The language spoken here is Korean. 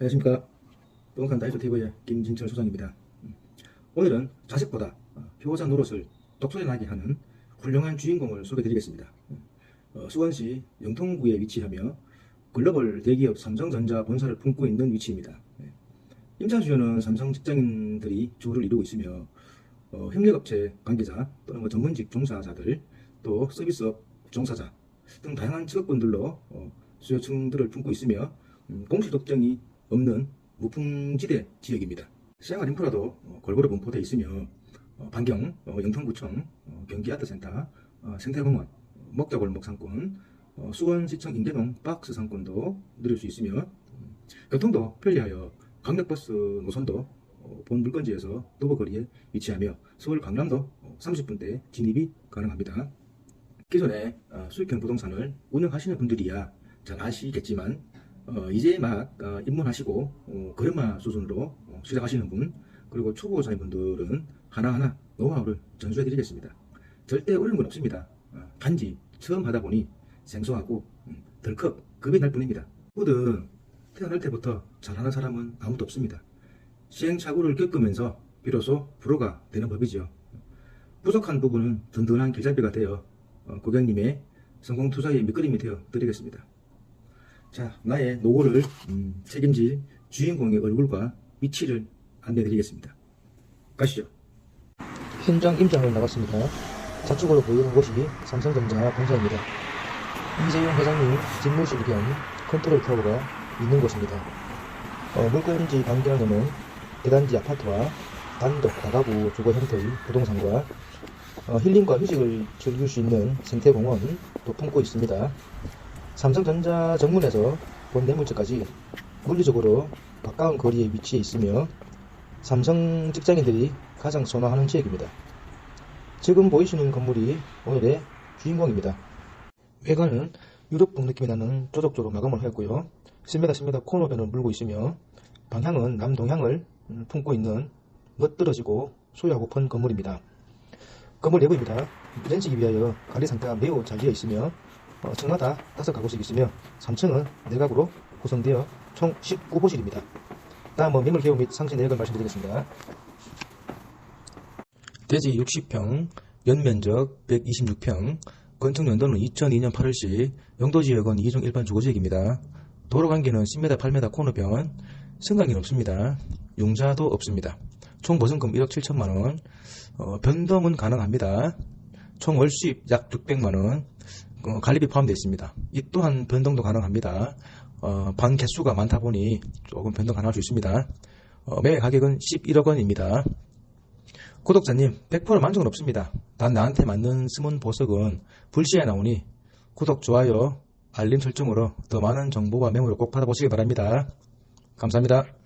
안녕하십니까. 부동산 다이소TV의 김진철 소장입니다. 음, 오늘은 자식보다 어, 효자 노릇을 독소리 나게 하는 훌륭한 주인공을 소개드리겠습니다. 음, 어, 수원시 영통구에 위치하며 글로벌 대기업 삼성전자 본사를 품고 있는 위치입니다. 예. 임차 수요는 삼성 직장인들이 주를 이루고 있으며 어, 협력업체 관계자 또는 뭐 전문직 종사자들 또 서비스업 종사자 등 다양한 직업군들로 어, 수요층들을 품고 있으며 음, 공시 독점이 없는 무풍지대 지역입니다. 생활 인프라도 어, 골고루 분포되어 있으며 어, 반경, 어, 영통구청, 어, 경기아트센터, 어, 생태공원, 어, 먹자골목 상권, 어, 수원시청 인계동 박스 상권도 누릴 수 있으며 음, 교통도 편리하여 강력버스 노선도 어, 본 물건지에서 도보거리에 위치하며 서울 강남도 어, 30분대 진입이 가능합니다. 기존에 어, 수익형 부동산을 운영하시는 분들이야 잘 아시겠지만 어, 이제 막 어, 입문하시고 어, 그랜마 수준으로 어, 시작하시는 분 그리고 초보자인 분들은 하나하나 노하우를 전수해 드리겠습니다. 절대 어려운 건 없습니다. 어, 단지 처음 하다 보니 생소하고 음, 덜컥 겁이 날 뿐입니다. 모든 태어날 때부터 잘하는 사람은 아무도 없습니다. 시행착오를 겪으면서 비로소 프로가 되는 법이죠. 부족한 부분은 든든한 길잡이가 되어 어, 고객님의 성공 투자의 밑그림이 되어 드리겠습니다. 자, 나의 노고를 음, 책임질 주인공의 얼굴과 위치를 안내해 드리겠습니다. 가시죠. 현장 임장을 나갔습니다. 좌측으로 보이는 곳이 삼성전자 본사입니다. 이재용 회장님 집무실 겸 컨트롤 타워가 있는 곳입니다. 어, 물건지 반경에는 대단지 아파트와 단독 다가구 주거 형태의 부동산과 어, 힐링과 휴식을 즐길 수 있는 생태공원 도 품고 있습니다. 삼성전자 정문에서 본 매물지까지 물리적으로 가까운 거리에 위치해 있으며 삼성 직장인들이 가장 선호하는 지역입니다. 지금 보이시는 건물이 오늘의 주인공입니다. 외관은 유럽풍 느낌이 나는 쪼적조로 마감을 하였고요. 10m 10m 코너변을 물고 있으며 방향은 남동향을 음, 품고 있는 멋들어지고 소유하고 펀 건물입니다. 건물 내부입니다. 렌치기 위하여 관리 상태가 매우 잘 되어 있으며 어, 층마다 다섯 가구씩 있으며 3층은 4가구로 구성되어 총 19호실입니다. 다음은 매물 개요 및 상세 내역을 말씀드리겠습니다. 대지 60평, 연면적 126평, 건축 연도는 2002년 8월시, 용도지역은 2종 일반 주거지역입니다. 도로 관계는 10m, 8m 코너변, 승강기는 없습니다. 용자도 없습니다. 총 보증금 1억 7천만원, 어, 변동은 가능합니다. 총 월수입 약 600만원, 어, 관리비 포함되어 있습니다. 이 또한 변동도 가능합니다. 어, 방 개수가 많다 보니 조금 변동 가능할 수 있습니다. 어, 매매 가격은 11억 원입니다. 구독자님, 100% 만족은 없습니다. 난 나한테 맞는 스문 보석은 불시에 나오니 구독, 좋아요, 알림 설정으로 더 많은 정보와 매물을 꼭 받아보시기 바랍니다. 감사합니다.